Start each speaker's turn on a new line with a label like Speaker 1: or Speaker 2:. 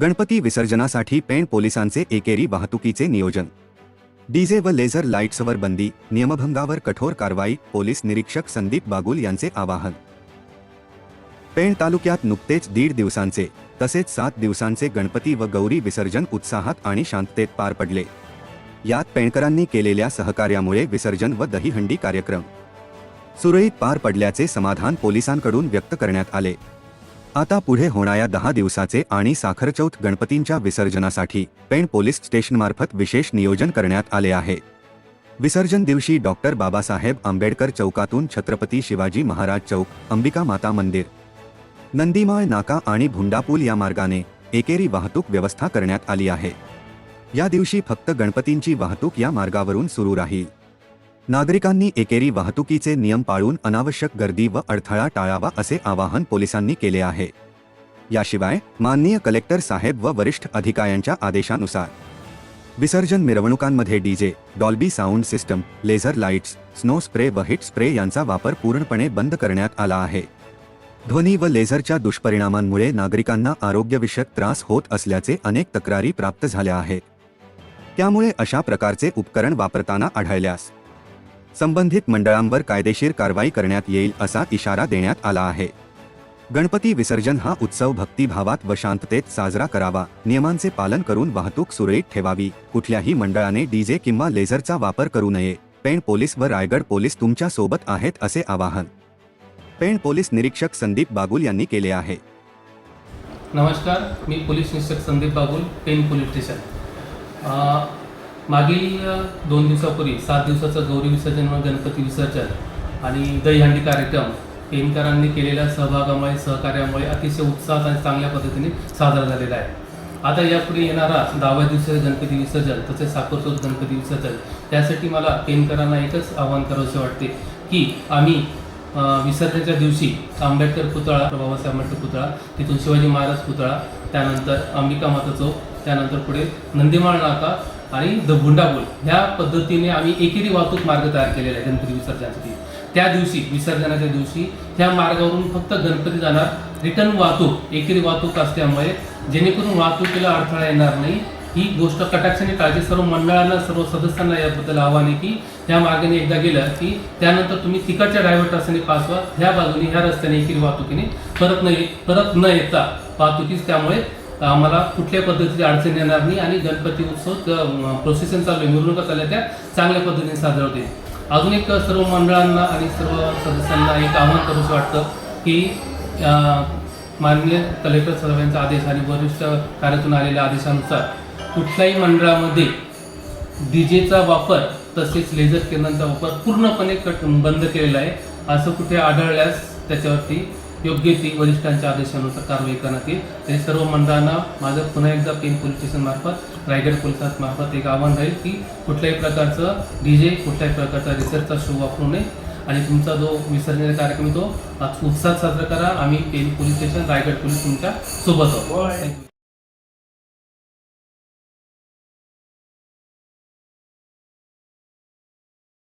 Speaker 1: गणपती विसर्जनासाठी पेण पोलिसांचे एकेरी वाहतुकीचे नियोजन. डीजे व लेझर लाईट्सवर बंदी नियमभंगावर कठोर कारवाई पोलीस निरीक्षक संदीप बागुल यांचे आवाहन. पेण तालुक्यात नुकतेच दीड दिवसांचे तसेच सात दिवसांचे गणपती व गौरी विसर्जन उत्साहात आणि शांततेत पार पडले. यात पेणकरांनी केलेल्या सहकार्यामुळे विसर्जन व दहीहंडी कार्यक्रम. सुरळीत पार पडल्याचे समाधान पोलिसांकडून व्यक्त करण्यात आले. आता पुढे होणाऱ्या दहा दिवसाचे आणि साखरचौथ गणपतींच्या विसर्जनासाठी पेण पोलीस स्टेशनमार्फत विशेष नियोजन करण्यात आले आहे. विसर्जन दिवशी डॉक्टर बाबासाहेब आंबेडकर चौकातून छत्रपती शिवाजी महाराज चौक अंबिका माता मंदिर. नंदीमाळ नाका आणि भुंडापूल या मार्गाने एकेरी वाहतूक व्यवस्था करण्यात आली आहे. या दिवशी फक्त गणपतींची वाहतूक या मार्गावरून सुरू राहील. नागरिकांनी एकेरी वाहतुकीचे नियम पाळून अनावश्यक गर्दी व अडथळा टाळावा असे आवाहन पोलिसांनी केले आहे. याशिवाय माननीय कलेक्टर साहेब व वरिष्ठ अधिकाऱ्यांच्या आदेशानुसार विसर्जन मिरवणुकांमध्ये DJ Dolby sound system laser lights snow spray व हिट स्प्रे यांचा वापर पूर्णपणे बंद करण्यात आला आहे. ध्वनी व लेझरच्या दुष्परिणामांमुळे नागरिकांना आरोग्यविषयक त्रास होत असल्याचे अनेक तक्रारी प्राप्त झाल्या आहेत. त्यामुळे अशा प्रकारचे उपकरण वापरताना आढळल्यास संबंधित मंडळांवर कायदेशीर कारवाई करण्यात येईल असा इशारा देण्यात आला आहे. गणपती विसर्जन हा उत्सव भक्तिभावात व शांततेत साजरा करावा नियमांचे पालन करून वाहतूक सुरळीत ठेवावी कुठल्याही मंडळाने डीजे किंवा लेझरचा वापर करू नये. पेण पोलीस व रायगड पोलीस तुमच्यासोबत आहेत असे आवाहन. पेण पोलीस निरीक्षक संदीप बागुल यांनी केले आहे.
Speaker 2: नमस्कार मी पोलीस निरीक्षक संदीप बागुल पेण पोलीस स्टेशन. मागील दोन दिवसापूर्वी सात दिवसाचं गौरी विसर्जन व गणपती विसर्जन आणि दहीहंडी कार्यक्रम पेनकरांनी केलेल्या सहभागामुळे सहकार्यामुळे अतिशय उत्साहात आणि चांगल्या पद्धतीने साजरा झालेला आहे. आता यापुढे येणारा दहाव्या दिवसाचं गणपती विसर्जन तसेच साखरचौथ गणपती विसर्जन त्यासाठी मला पेनकरांना एकच आवाहन करावंसे वाटते की आम्ही विसर्जनाच्या दिवशी आंबेडकर पुतळा बाबासाहेब आंबेडकर पुतळा तिथून शिवाजी महाराज पुतळा त्यानंतर अंबिका माता चौक त्यानंतर पुढे नंदीमाळ नाका आणि द भुंडापूल ह्या पद्धतीने आम्ही एकेरी वाहतूक मार्ग तयार केलेला आहे गणपती विसर्जनासाठी. त्या दिवशी विसर्जनाच्या दिवशी ह्या मार्गावरून फक्त गणपती जाणार. रिटर्न वाहतूक एकेरी वाहतूक असल्यामुळे जेणेकरून वाहतुकीला अडथळा येणार नाही. ही गोष्ट कटाक्षाने काळजी सर्व मंडळांना सर्व सदस्यांना याबद्दल आव्हान आहे की ह्या मार्गाने एकदा गेलं की त्यानंतर तुम्ही तिकडच्या ड्रायव्हर रस्त्याने पास व्हा. ह्या बाजूने ह्या रस्त्याने एकेरी वाहतुकीने परत न परत न येता वाहतुकीच त्यामुळे आम्हाला कुठल्याही पद्धतीची अडचण येणार नाही आणि गणपती उत्सव प्रोसेशन चालू आहे. मिरवणुका चालल्या त्या चांगल्या पद्धतीने साजरा होते अजून एक सर्व मंडळांना आणि सर्व सदस्यांना एक आव्हान करूच वाटतं की माननीय कलेक्टर साहेबांचा आदेश आणि वरिष्ठ कार्यातून आलेल्या आदेशानुसार कुठल्याही मंडळामध्ये डीजेचा वापर तसेच लेझर किरणांचा वापर पूर्णपणे कट बंद केलेला आहे. असं कुठे आढळल्यास त्याच्यावरती योग्य ती वरिष्ठांच्या आदेशानुसार कारवाई करण्यात येईल. तरी सर्व मंडळांना माझं पुन्हा एकदा पेन पोलीस स्टेशनमार्फत रायगड पोलिसांमार्फत एक आव्हान राहील की कुठल्याही प्रकारचं डी जे कुठल्याही प्रकारचा रिसर्चचा शो वापरू नये. आणि तुमचा जो विसर्जन कार्यक्रम आहे तो उत्साहात साजरा करा. आम्ही Pen police station Raigad police तुमच्यासोबत आहोत.